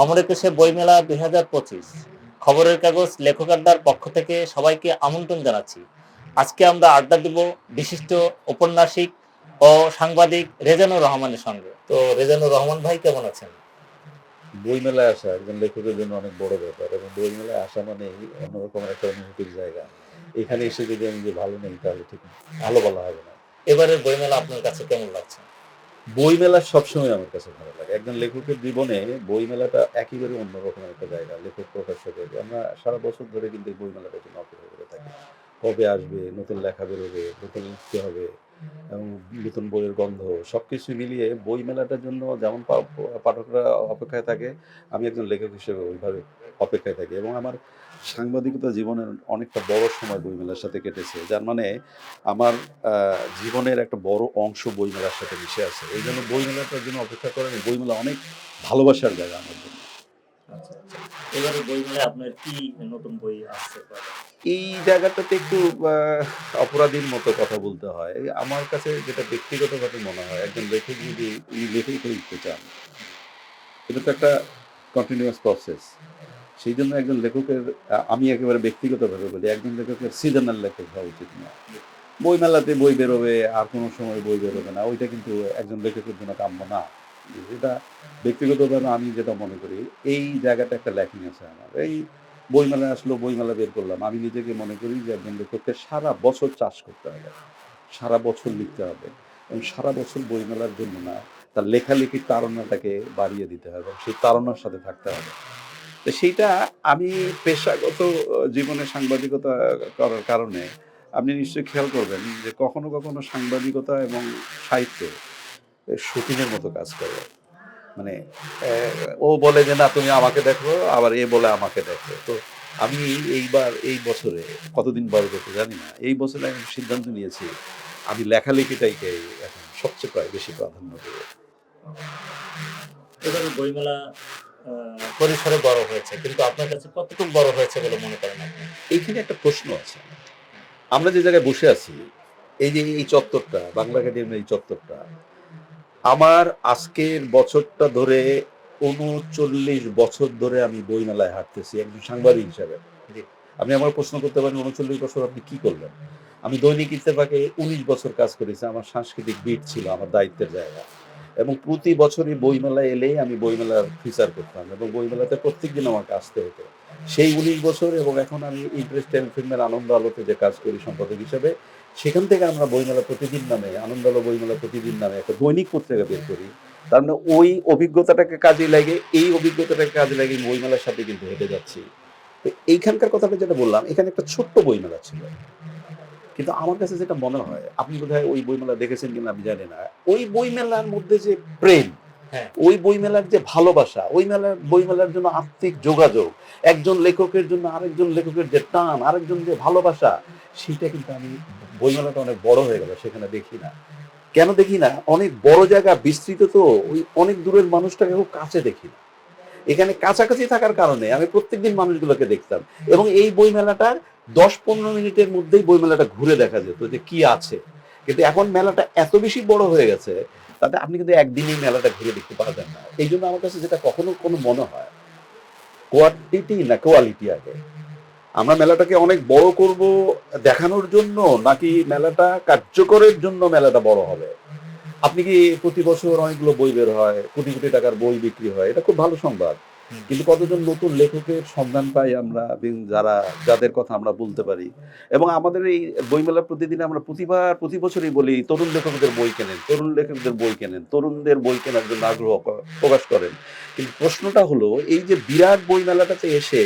অমর একুশে বইমেলা দুই হাজার পঁচিশ। খবরের কাগজ লেখক আড্ডার পক্ষ থেকে সবাইকে আমন্ত্রণ জানাচ্ছি। আজকে আমরা আড্ডা দিব বিশিষ্ট ঔপন্যাসিক ও সাংবাদিক রেজানুর রহমানের সঙ্গে। তো রেজানুর রহমান ভাই কেমন আছেন? বইমেলায় আসা একজন লেখকের জন্য অনেক বড় ব্যাপার এবং বইমেলায় আসা মানে অন্যরকম একটা অনুভূতির জায়গা। এখানে এসে যদি আমি যে ভালো নেই তাহলে ঠিক ভালো বলা হবে না। এবারের বইমেলা আপনার কাছে কেমন লাগছে? বইমেলা সবসময় আমার কাছে ভালো লাগে। একজন লেখকের জীবনে বইমেলাটা একেবারে অন্যরকম একটা জায়গা, লেখক প্রকাশকের আমরা সারা বছর ধরে কিন্তু এই বইমেলাটার জন্য অপেক্ষা করে থাকি। কবে আসবে, নতুন লেখা বেরোবে, নতুন লিখতে হবে এবং নতুন বইয়ের গন্ধ, সবকিছু মিলিয়ে বই মেলাটার জন্য যেমন পাঠকরা অপেক্ষায় থাকে, আমি একজন লেখক হিসেবে ওইভাবে অপেক্ষায় থাকি এবং আমার সাংবাদিকতা জীবনের অনেকটা বড় সময় বইমেলার সাথে কেটেছে। যার মানে আমার জীবনের একটা বড় অংশ বইমেলার সাথে মিশে আছে। এই জন্য বইমেলাটার জন্য অপেক্ষা করেন বইমেলা অনেক ভালোবাসার জায়গা আমার জন্য। আচ্ছা আচ্ছা। এবারে বইমেলায় আপনার কি নতুন বই আসছে? এই জায়গাটাতে একটু অপরাধীর মতো কথা বলতে হয়। আমার কাছে যেটা ব্যক্তিগতভাবে মনে হয়, একজন লেখক যদি উনি লেখেই লিখতে চান, এটা তো একটা কন্টিনিউয়াস প্রসেস সেই জন্য একজন লেখকের আমি একেবারে ব্যক্তিগতভাবে বলি, একজন লেখকের সিজনাল লেখক হওয়া উচিত না। বই মেলাতে বই বেরোবে, আর কোনো সময় বই বেরোবে না। ওইটা কিন্তু একজন লেখকের জন্য কাম্য না। এটা ব্যক্তিগতভাবে আমি যেটা মনে করি, এই জায়গাটা একটা ল্যাকিং আছে আমার। এই বইমেলা আসলো, বইমেলা বের করলাম। আমি নিজেকে মনে করি যে একজন লেখককে সারা বছর চাষ করতে হবে। সারা বছর লিখতে হবে। এবং সারা বছর বইমেলার জন্য না, তার লেখালেখির তাড়নাটাকে বাড়িয়ে দিতে হবে সেই তাড়নার সাথে থাকতে হবে। তো সেইটা আমি পেশাগত জীবনে সাংবাদিকতা করার কারণে আপনি নিশ্চয়ই খেয়াল করবেন যে কখনো কখনো সাংবাদিকতা এবং সাহিত্য শুটিংয়ের মতো কাজ করে। মানে ও বলে যে না তুমি আমাকে দেখো। আবার এ বলে আমাকে দেখো। তো আমি এইবার এই বছরে কতদিন বড় করতে জানি না এই বছরে আমি সিদ্ধান্ত নিয়েছি আমি লেখালেখিটাইকে এখন সবচেয়ে প্রায় বেশি প্রাধান্য দেবো। এবারে বইমেলা পরিসরে বড় হয়েছে কিন্তু আপনার কাছে কতটুকু বড় হয়েছে বলে মনে করেন এইখানে একটা প্রশ্ন আছে। আমরা যে জায়গায় বসে আছি এই যে এই চত্বরটা বাংলা একাডেমির এই চত্বরটা আমার আজকের বছরটা ধরে উনচল্লিশ বছর ধরে আমি বইমেলায় হাঁটতেছি একজন সাংবাদিক হিসাবে। আপনি আমার প্রশ্ন করতে পারেন উনচল্লিশ বছর আপনি কি করলেন? আমি দৈনিক ইত্তেফাকে উনিশ বছর কাজ করেছি আমার সাংস্কৃতিক বিট ছিল আমার দায়িত্বের জায়গা। এবং প্রতি বছরই বইমেলায় এলেই আমি বইমেলার ফিচার করতাম এবং বইমেলাতে প্রত্যেকদিন আমাকে আসতে হতো। সেই উনিশ বছর এবং এখন আমি ইন্টারেস্ট ফিল্মের আনন্দ আলোতে যে কাজ করি সম্পাদক হিসেবে সেখান থেকে আমরা বইমেলা প্রতিদিন নামে আনন্দ আলো বইমেলা প্রতিদিন নামে একটা দৈনিক পত্রিকা বের করি। তার মানে ওই অভিজ্ঞতাটাকে কাজে লাগে এই অভিজ্ঞতাটাকে কাজে লাগে বইমেলার সাথে কিন্তু হেঁটে যাচ্ছি। তো এইখানকার কথাটা যেটা বললাম এখানে একটা ছোট্ট বইমেলা ছিল। কিন্তু আমার কাছে যেটা মনে হয় আপনি বোধহয় ওই বইমেলা দেখেছেন কিনা আমি জানি না। ওই বইমেলার মধ্যে যে প্রেম হ্যাঁ। ওই বইমেলার যে ভালোবাসা ওই মেলার বইমেলার জন্য আত্মিক যোগাযোগ একজন লেখকের জন্য আরেকজন লেখকের যে টান আরেকজন যে ভালোবাসা সেটা কিন্তু আমি বইমেলাটা অনেক বড় হয়ে গেল, সেখানে দেখি না। কেন দেখি না? অনেক বড় জায়গা বিস্তৃত তো, ওই অনেক দূরের মানুষটাকে খুব কাছে দেখি না। এখানে কাছাকাছি থাকার কারণে আমি প্রত্যেকদিন মানুষগুলোকে দেখতাম। এবং এই বইমেলাটার দশ পনেরো মিনিটের মধ্যেই বইমেলাটা ঘুরে দেখা যেত যে কি আছে। কিন্তু এখন মেলাটা এত বেশি বড় হয়ে গেছে, তাতে আপনি কিন্তু একদিনই মেলাটা ঘুরে দেখতে পারবেন না। এই জন্য আমার কাছে যেটা কখনো কোনো মনে হয় কোয়ান্টিটি না কোয়ালিটি আগে। আমরা মেলাটাকে অনেক বড় করব দেখানোর জন্য নাকি মেলাটা কার্যকরের জন্য মেলাটা বড় হবে? আপনি কি প্রতি বছর অনেকগুলো বই বের হয় কোটি কোটি টাকার বই বিক্রি হয়? এটা খুব ভালো সংবাদ। কিন্তু কতজন নতুন লেখকের সন্ধান পাই আমরা যারা যাদের কথা আমরা বলতে পারি? এবং আমাদের এই বইমেলা প্রতিদিন আমরা প্রতিবার প্রতি বছরই বলি তরুণ লেখকদের বই কেনেন তরুণ লেখকদের বই কেনেন তরুণদের বই কেনার জন্য আগ্রহ প্রকাশ করেন। কিন্তু প্রশ্নটা হলো এই যে বিরাট বই মেলাটাতে এসে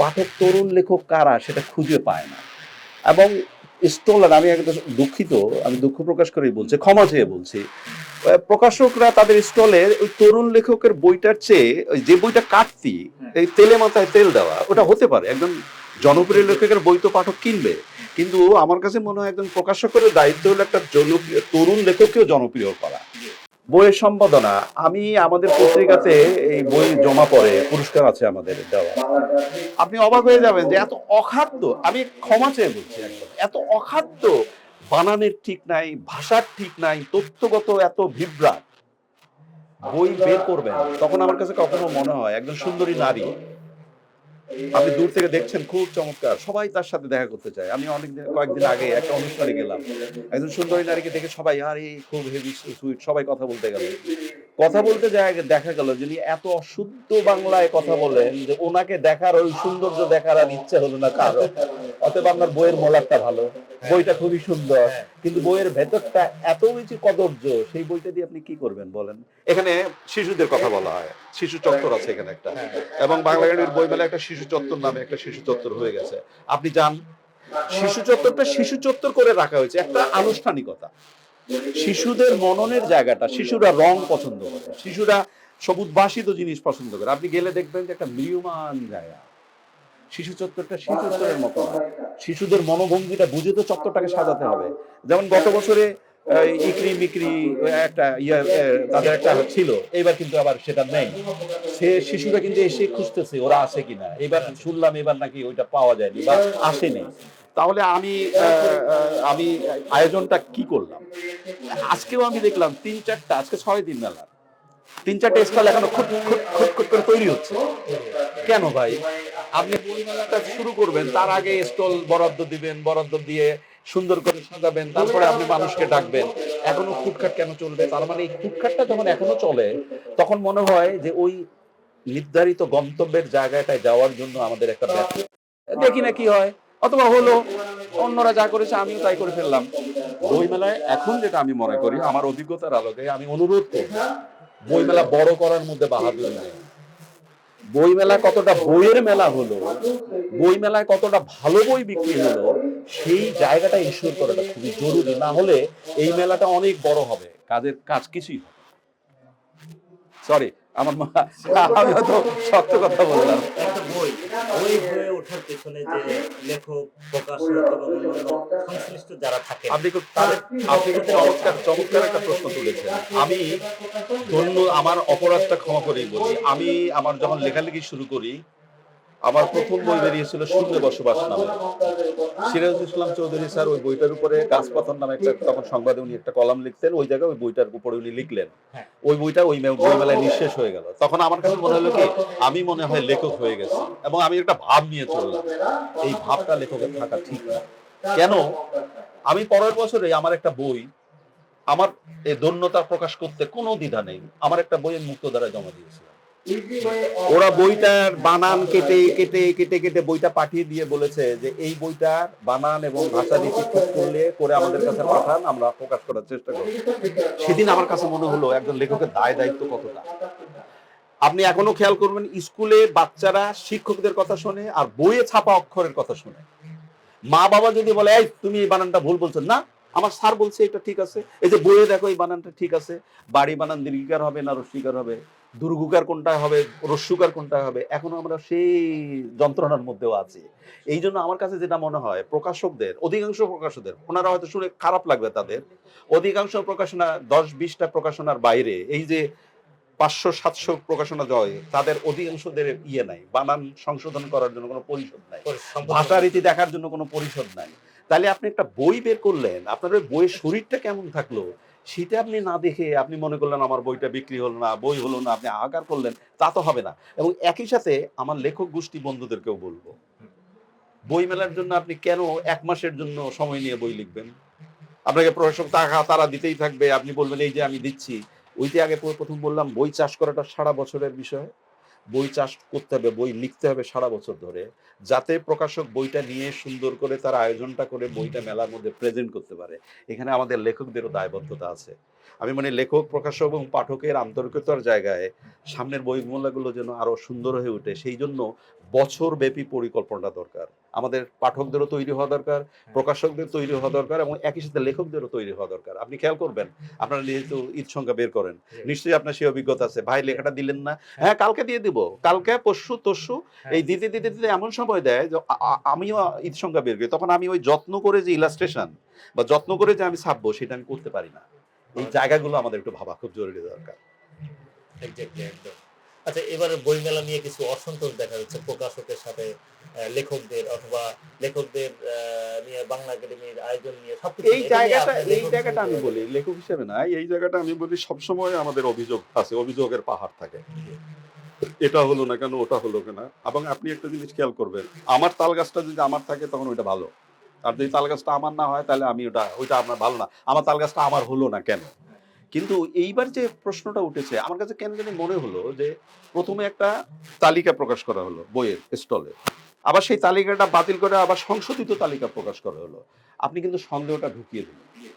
পাঠক তরুণ লেখক কারা সেটা খুঁজে পায় না। এবং স্টলার আমি একদম দুঃখিত আমি দুঃখ প্রকাশ করেই বলছি ক্ষমা চেয়ে বলছি। প্রকাশকরা তাদের স্টলে ওই তরুণ লেখকের বইটার চেয়ে ওই যে বইটা কাটতি এই তেলে মাথায় তেল দেওয়া ওটা হতে পারে একজন জনপ্রিয় লেখকের বই তো পাঠক কিনবে। কিন্তু আমার কাছে মনে হয় একজন প্রকাশকের দায়িত্ব হলো একটা জনপ্রিয় তরুণ লেখককেও জনপ্রিয় করা। বইয়ের সম্পাদনা, আমি আমাদের পত্রিকাতে এই বই জমা পড়ে, পুরস্কার আছে আমাদের দেওয়া। আপনি অবাক হয়ে যাবেন যে এত অখাদ্য, আমি ক্ষমা চেয়ে বলছি এত অখাদ্য, বানানের ঠিক নাই, ভাষার ঠিক নাই, তথ্যগত এত বিভ্রাট। বই বের করবেন, তখন আমার কাছে কখনো মনে হয় একজন সুন্দরী নারী আপনি দূর থেকে দেখছেন, খুব চমৎকার। সবাই তার সাথে দেখা করতে চায়। আমি অনেক দিন কয়েকদিন আগে একটা অনুষ্ঠানে গেলাম। একজন সুন্দরী নারীকে দেখে সবাই, আরে, খুব হেভি সুইট সবাই কথা বলতে গেল। কথা বলতে যায় দেখা গেল যিনি এত অশুদ্ধ বাংলায় কথা বলেন যে ওনাকে দেখার ওই সৌন্দর্য দেখার আর ইচ্ছে হলো না কারও। অতএব আপনার বইয়ের মলারটা ভালো। বইটা খুবই সুন্দর। কিন্তু বইয়ের ভেতরটা এত বেশি কদর্য সেই বইটা দিয়ে আপনি কি করবেন বলেন? এখানে শিশুদের কথা বলা হয়। শিশু চত্বর আছে এখানে একটা। এবং বাংলা একাডেমির বইমেলা একটা শিশু চত্বর নামে একটা শিশু চত্বর হয়ে গেছে। আপনি যান। শিশু চত্বরটা শিশু চত্বর করে রাখা হয়েছে। একটা আনুষ্ঠানিকতা। শিশুদের মননের জায়গাটা, শিশুরা রং পছন্দ করে, শিশুরা সবুজ বাসিত জিনিস পছন্দ করে। আপনি গেলে দেখবেন যে একটা ম্রিয়মান জায়গা। শিশু চত্বরটা শিশু চত্বরের মতো শিশুদের মনোভঙ্গিটা বুঝে তো চত্বরটাকে সাজাতে হবে। যেমন গত বছরে ইকরি মিকরি, একটা ইয়ে তাদের একটা ছিল। এবার কিন্তু আবার সেটা নেই। সে শিশুরা কিন্তু এসে খুঁজতেছে, ওরা আসে কিনা। এবার শুনলাম এবার নাকি ওইটা পাওয়া যায়নি বা আসেনি। তাহলে আমি আমি আয়োজনটা কি করলাম? আজকেও আমি দেখলাম তিন চারটা, আজকে ছয় দিন মেলা। তিন চারটে স্টল এখনও খুব খুট খুট খুট করে তৈরি হচ্ছে। কেন ভাই? আপনি বই মেলাটা শুরু করবেন, তার আগে স্টল বরাদ্দ দিবেন, বরাদ্দ দিয়ে সুন্দর করে সাজাবেন, তারপরে আপনি মানুষকে ডাকবেন। এখনও খুটখাট কেন চলবে? তার মানে এই খুটখাটটা যখন এখনও চলে, তখন মনে হয় যে ওই নির্ধারিত গন্তব্যের জায়গাটায় যাওয়ার জন্য আমাদের একটা দেখি না কি হয়। অথবা হলো অন্যরা যা করেছে আমিও তাই করে ফেললাম। বইমেলায় এখন যেটা আমি মনে করি আমার অভিজ্ঞতার আলোকে আমি অনুরোধ করব বইমেলা বড় করার মধ্যে বাহাদুরি নেই। বইমেলা কতটা বইয়ের মেলা হলো বইমেলায় কতটা ভালো বই বিক্রি হলো সেই জায়গাটা ইনশিওর করাটা খুবই জরুরি। না হলে এই মেলাটা অনেক বড় হবে কাজের কাজ কিছুই হবে সরি আমার মা আমি তো সত্য কথা বললাম। বই ওই হয়ে ওঠার পেছনে যে লেখক প্রকাশক এবং অন্যান্য সংশ্লিষ্ট যারা থাকে আপনি খুব তাদের- আপনি খুব চমৎকার চমৎকার একটা প্রশ্ন তুলেছেন। আমি ধন্য আমার অপরাধটা ক্ষমা করেই বলি। আমি আমার যখন লেখালেখি শুরু করি আমার প্রথম বই বেরিয়েছিল শূন্য বসবাস নামে। সিরাজুল ইসলাম চৌধুরী স্যার ওই বইটার উপরে গাছপাথর নামে একটা তখন সংবাদে উনি একটা কলাম লিখতেন ওই জায়গায় ওই বইটার উপরে উনি লিখলেন। হ্যাঁ। ওই বইটা ওই বইমেলায় নিঃশেষ হয়ে গেল। তখন আমার কাছে মনে হলো কি আমি মনে হয় লেখক হয়ে গেছি এবং আমি একটা ভাব নিয়ে চললাম। এই ভাবটা লেখকের থাকা ঠিক না। কেন? আমি পরের বছরে আমার একটা বই আমার এই ধন্যতা প্রকাশ করতে কোনো দ্বিধা নেই। আমার একটা বইয়ের মুক্ত দ্বারা জমা দিয়েছিলাম। ওরা বইটার বানান কেটে কেটে কেটে কেটে বইটা পাঠিয়ে দিয়ে বলেছে যে এই বইটার বানান এবং ভাষা নীতি ঠিক করলে করে আমাদের কাছে পাঠান, আমরা প্রকাশ করার চেষ্টা করি সেদিন আমার কাছে মনে হলো একজন লেখকের দায় দায়িত্ব কতটা। আপনি এখনও খেয়াল করবেন, স্কুলে বাচ্চারা শিক্ষকদের কথা শোনে আর বইয়ে ছাপা অক্ষরের কথা শোনে। মা বাবা যদি বলে, এই, তুমি এই বানানটা ভুল বলছো। না, আমার স্যার বলছে, এটা ঠিক আছে। এই যে বইয়ে দেখো, এই বানানটা ঠিক আছে। বাড়ি বানান দীর্ঘিকার হবে না রস্বীকার হবে। দুর্গুকার কোনটা হবে রস্যুকার কোনটা হবে এখনও আমরা সেই যন্ত্রণার মধ্যেও আছি। এই জন্য আমার কাছে যেটা মনে হয় প্রকাশকদের অধিকাংশ প্রকাশকদের ওনারা হয়তো শুনে খারাপ লাগবে তাদের অধিকাংশ প্রকাশনা দশ বিশটা প্রকাশনার বাইরে এই যে পাঁচশো সাতশো প্রকাশনা জয় তাদের অধিকাংশদের ইয়ে নাই বানান সংশোধন করার জন্য কোনো পরিষদ নাই ভাষা রীতি দেখার জন্য কোনো পরিষদ নাই। তাহলে আপনি একটা বই বের করলেন আপনার ওই বইয়ের শরীরটা কেমন থাকল? সেটা আপনি না দেখে আপনি মনে করলেন আমার বইটা বিক্রি হলো না, বই হলো না, আপনি আকার করলেন, তা তো হবে না। এবং একই সাথে আমার লেখক গোষ্ঠী বন্ধুদেরকেও বলব, বই মেলার জন্য আপনি কেন এক মাসের জন্য সময় নিয়ে বই লিখবেন? আপনাকে প্রশাসক টাকা তারা দিতেই থাকবে, আপনি বলবেন, এই যে আমি দিচ্ছি। ওইতে আগে প্রথম বললাম, বই চাষ করাটা সারা বছরের বিষয়। বই চাষ করতে হবে, বই লিখতে হবে সারা বছর ধরে, যাতে প্রকাশক বইটা নিয়ে সুন্দর করে তার আয়োজনটা করে বইটা মেলার মধ্যে প্রেজেন্ট করতে পারে। এখানে আমাদের লেখকদেরও দায়বদ্ধতা আছে। আমি মানে লেখক প্রকাশক এবং পাঠকের আন্তরিকতার জায়গায় সামনের বইগুলোগুলো যেন আরও সুন্দর হয়ে ওঠে সেই জন্য বছর ব্যাপী পরিকল্পনাটা দরকার। আমাদের পাঠকদেরও তৈরি হওয়া দরকার প্রকাশকদের তৈরি হওয়া দরকার এবং একই সাথে লেখকদেরও তৈরি হওয়া দরকার। আপনি খেয়াল করবেন আপনারা যেহেতু ঈদ সংখ্যা বের করেন নিশ্চয়ই আপনার সেই অভিজ্ঞতা আছে। ভাই লেখাটা দিলেন না? হ্যাঁ। কালকে দিয়ে দিব। কালকে পরশু তরশু এই দিতে দিতে দিতে এমন সময় দেয় যে আমিও ঈদ সংখ্যা বের করি তখন আমি ওই যত্ন করে যে ইলাস্ট্রেশন বা যত্ন করে যে আমি ছাপবো সেটা আমি করতে পারি না। এই জায়গাগুলো আমাদের একটু ভাবা খুব জরুরি দরকার। আচ্ছা এবারে বইমেলা নিয়ে কিছু অসন্তোষ দেখা যাচ্ছে প্রকাশকের সাথে লেখকদের অথবা লেখকদের নিয়ে বাংলা একাডেমির আয়োজন নিয়ে সবকিছু এই জায়গাটা এই জায়গাটা আমি বলি লেখক হিসেবে না এই জায়গাটা আমি বলি সবসময় আমাদের অভিযোগ আছে অভিযোগের পাহাড় থাকে। এটা হলো না কেন ওটা হলো কেন এবং আপনি একটা জিনিস খেয়াল করবেন আমার তাল গাছটা যদি আমার থাকে তখন ওইটা ভালো। আর যদি তাল গাছটা আমার না হয়, তাহলে আমি ওটা ওইটা আমার ভালো না। আমার তাল গাছটা আমার হলো না কেন? কিন্তু এইবার যে প্রশ্নটা উঠেছে, আমার কাছে কেন জানি মনে হলো যে প্রথমে একটা তালিকা প্রকাশ করা হলো বইয়ের স্টলে আবার সেই তালিকাটা বাতিল করে আবার সংশোধিত তালিকা প্রকাশ করা হলো। আপনি কিন্তু সন্দেহটা ঢুকিয়ে দিলেন।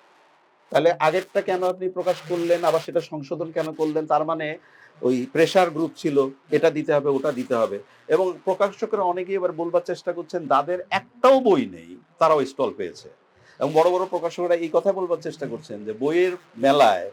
তাহলে আগেরটা কেন আপনি প্রকাশ করলেন, আবার সেটা সংশোধন কেন করলেন? তার মানে ওই প্রেশার গ্রুপ ছিল, এটা দিতে হবে, ওটা দিতে হবে। এবং প্রকাশকরা অনেকেই এবার বলবার চেষ্টা করছেন যাদের একটাও বই নেই। তারাও স্টল পেয়েছে। এবং বড় বড় প্রকাশকরা এই কথা বলবার চেষ্টা করছেন যে বইয়ের মেলায়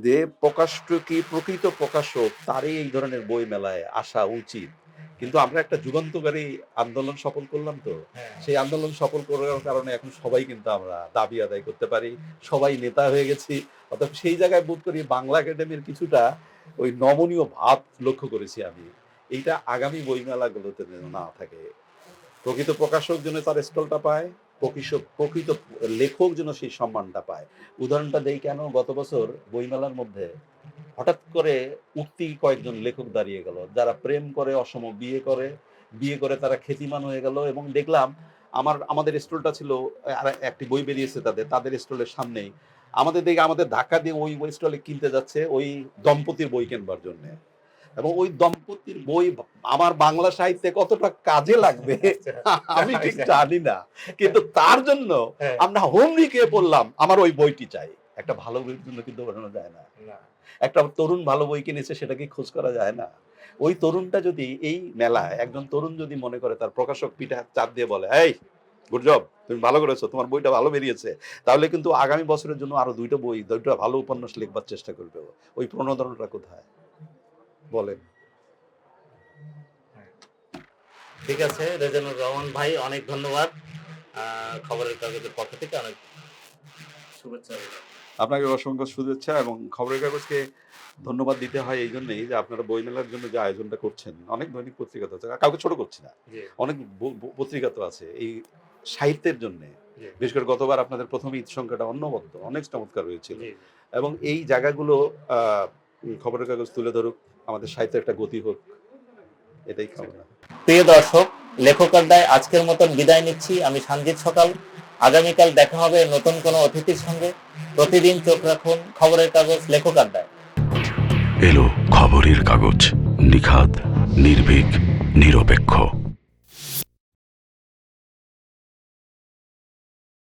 যে প্রকাশকি প্রকৃত প্রকাশক তারই এই ধরনের বই মেলায় আসা উচিত। কিন্তু আমরা একটা যুগান্তকারী আন্দোলন সফল করলাম তো। হ্যাঁ। সেই আন্দোলন সফল করার কারণে এখন সবাই কিন্তু আমরা দাবি আদায় করতে পারি। সবাই নেতা হয়ে গেছি। অর্থাৎ সেই জায়গায় বোধ করি বাংলা একাডেমির কিছুটা ওই নমনীয় ভাব লক্ষ্য করেছি আমি। এইটা আগামী বইমেলাগুলোতে যেন না থাকে। প্রকৃত প্রকাশক যেন তার স্টলটা পায় প্রকৃত প্রকৃত লেখক যেন সেই সম্মানটা পায়। উদাহরণটা দেই কেন? গত বছর বইমেলার মধ্যে হঠাৎ করে উঠতি কয়েকজন লেখক দাঁড়িয়ে গেল, যারা প্রেম করে, অসম বিয়ে করে বিয়ে করে তারা খ্যাতিমান হয়ে গেল এবং দেখলাম আমার, আমাদের স্টলটা ছিল, আর একটি বই বেরিয়েছে তাদের তাদের স্টলের সামনেই। আমাদের দিকে আমাদের ধাক্কা দিয়ে ওই বই স্টলে কিনতে যাচ্ছে, ওই দম্পতির বই কেনবার জন্য। এবং ওই দম্পতির বই আমার বাংলা সাহিত্যে কতটা কাজে লাগবে আমি ঠিক জানি না। কিন্তু তার জন্য হ্যাঁ। আমরা হোমরি কে বললাম আমার ওই বইটি চাই। একটা ভালো বইয়ের জন্য কিন্তু বানানো যায় না। একটা তরুণ ভালো বই কিনেছে সেটাকে খোঁজ করা যায় না। ওই তরুণটা যদি এই মেলায় একজন তরুণ যদি মনে করে তার প্রকাশক পিঠা চাপ দিয়ে বলে এই গুড জব তুমি ভালো করেছ তোমার বইটা ভালো বেরিয়েছে। তাহলে কিন্তু আগামী বছরের জন্য আরও দুইটা বই দুইটা ভালো উপন্যাস লিখবার চেষ্টা করবে। ওই প্রণোদনটা কোথায়? বলেন। ঠিক আছে রেজানুর রহমান ভাই অনেক ধন্যবাদ। খবরের কাগজের পক্ষ থেকে অনেক শুভেচ্ছা। আপনাকে অসংখ্য শুভেচ্ছা এবং খবরের কাগজকে ধন্যবাদ দিতে হয় এই জন্যই যে আপনারা বই মেলার জন্য যে আয়োজনটা করছেন। অনেক দৈনিক পত্রিকা তো আছে কাউকে ছোট করছি না। অনেক পত্রিকা তো আছে। এই সাহিত্যের জন্য। বিশেষ করে গতবার আপনাদের প্রথম ঈদ সংখ্যাটা অন্যবদ্য অনেক চমৎকার হয়েছিল। এবং এই জায়গাগুলো খবরের কাগজ তুলে ধরুক আমাদের সাহিত্যের একটা গতি হোক এটাই কামনা। প্রিয় দর্শক লেখক আড্ডায় আজকের মতন বিদায় নিচ্ছি। আমি সঞ্জিত সকাল। আগামীকাল দেখা হবে নতুন কোনো অতিথির সঙ্গে। প্রতিদিন চোখ রাখুন খবরের কাগজ লেখক আড্ডায় এলো খবরের কাগজ নিখাদ নির্ভীক নিরপেক্ষ।